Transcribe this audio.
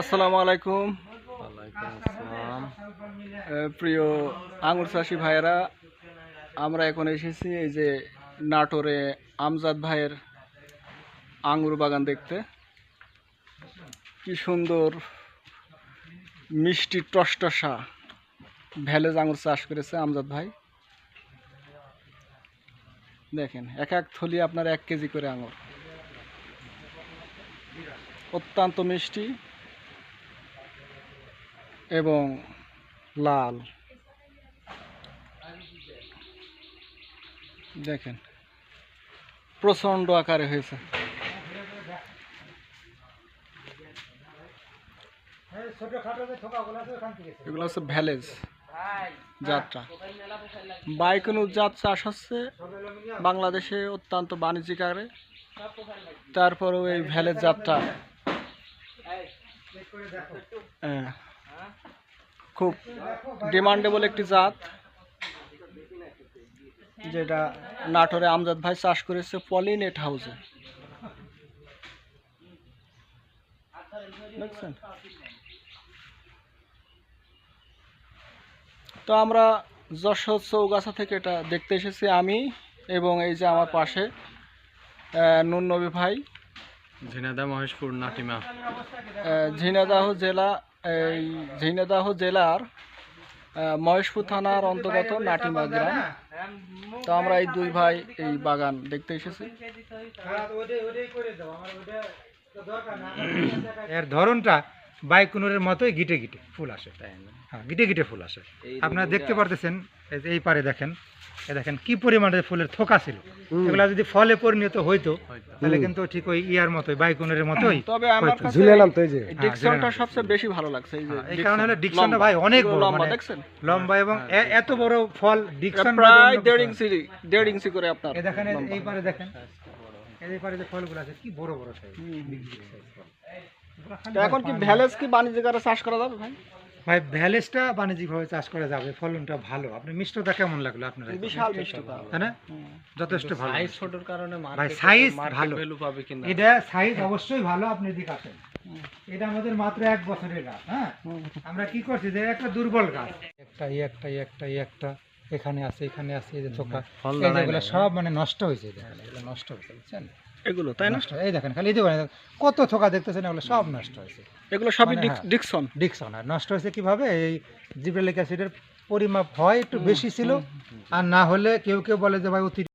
আসসালামু আলাইকুম। প্রিয় আঙুর চাষি ভাইয়েরা আমরা এখন এসেছি এই যে নাটোরে আমজাদ ভাইয়ের আঙুর বাগান দেখতে। কি সুন্দর মিষ্টি টসটসা ভ্যালেজ আঙুর চাষ করেছে আমজাদ ভাই। দেখেন এক এক থলি আপনার এক কেজি করে আঙুর। অত্যন্ত মিষ্টি এবং লাল। দেখেন প্রচণ্ড আকারে হয়েছে। এগুলো হচ্ছে ভ্যালেজ। যাত্রা। বাইকনুর চাষ হচ্ছে বাংলাদেশে অত্যন্ত বাণিজ্যিক আকারে। তারপরেও এই ভ্যালেজ যাত্রা। হ্যাঁ, খুব ডিমান্ডেবল একটি জাত যেটা নাটোরে আমজাদ ভাই চাষ করেছে পলিনেট হাউসে। দেখছেন? তো আমরা যশোর চৌগাছা থেকে এটা দেখতে এসেছি আমি এবং এই যে আমার পাশে নুন নবী ভাই। ঝিনাদা মহেশপুর নাটিমা। আহ, ঝিনাইদহ জেলা এই ঝিনাইদহ জেলার মহেশপুর থানার অন্তর্গত নাটিমা গ্রাম। তো আমরা এই দুই ভাই এই বাগান দেখতে এসেছি। এর ধরনটা বাইকুনুরের মতোই গিটে গিটে ফুল আসে। হ্যাঁ গিটে গিটে ফুল আসে। আপনারা দেখতে পারতেছেন এই যে এই পারে দেখেন এ দেখেন কি পরিমাণে ফুলের থোকা ছিল। এগুলা যদি ফলে পরিণত হইতো তাহলে কিন্তু ঠিক ওই ইয়ার মতোই বাইকুনুরের মতোই তবে আমার কাছে ঝুলালাম তো এই যে। হ্যাঁ, ডিকশনটা সবচেয়ে বেশি ভালো লাগছে এই যে হ্যাঁ, এই কারণে হলো ডিকশন, ডিকশনটা ভাই অনেক বড় লম্বা মানে দেখছেন? লম্বা এবং এত বড় ফল ডিকশন প্রায় দেড় ইঞ্চি দেড় ইঞ্চি করে আপনার এই দেখেন এই পারে দেখেন। এই পারে যে ফলগুলো আছে কি বড় বড় সাইজ তো এখন কি ভ্যালেজ কি বাণিজ্যিক আকারে চাষ করা যাবে ভাই? ভাই ভ্যালেসটা বাণিজ্যিকভাবে চাষ করা যাবে ফলনটা ভালো। আপনি মিষ্টতা কেমন লাগল আপনার বিশাল তাই না? যথেষ্ট ভালো সাইজ ছোটর কারণে ভাই সাইজ ভালো। ভ্যালু পাবে কিনা? এটা সাইজ অবশ্যই ভালো আপনি আসেন। এটা আমাদের মাত্র এক বছরের গাছ হ্যাঁ? আমরা কি করছি যে একটা দুর্বল গাছ। একটা একটা একটা একটা এখানে আছে এখানে আছে এই যে নাই। সব মানে নষ্ট হয়েছে নষ্ট হয়েছে বুঝছেন? এগুলো তাই নষ্ট এই দেখেন খালি এই যে কত থোকা দেখতেছেন এগুলো সব নষ্ট হয়েছে। এগুলো সবই মানে হ্যাঁ। ডিকশন। ডিকশন। আর নষ্ট হয়েছে কীভাবে? এই জিব্রেলিক অ্যাসিডের পরিমাপ হয় একটু বেশি ছিল আর না হলে কেউ কেউ বলে যে ভাই অতি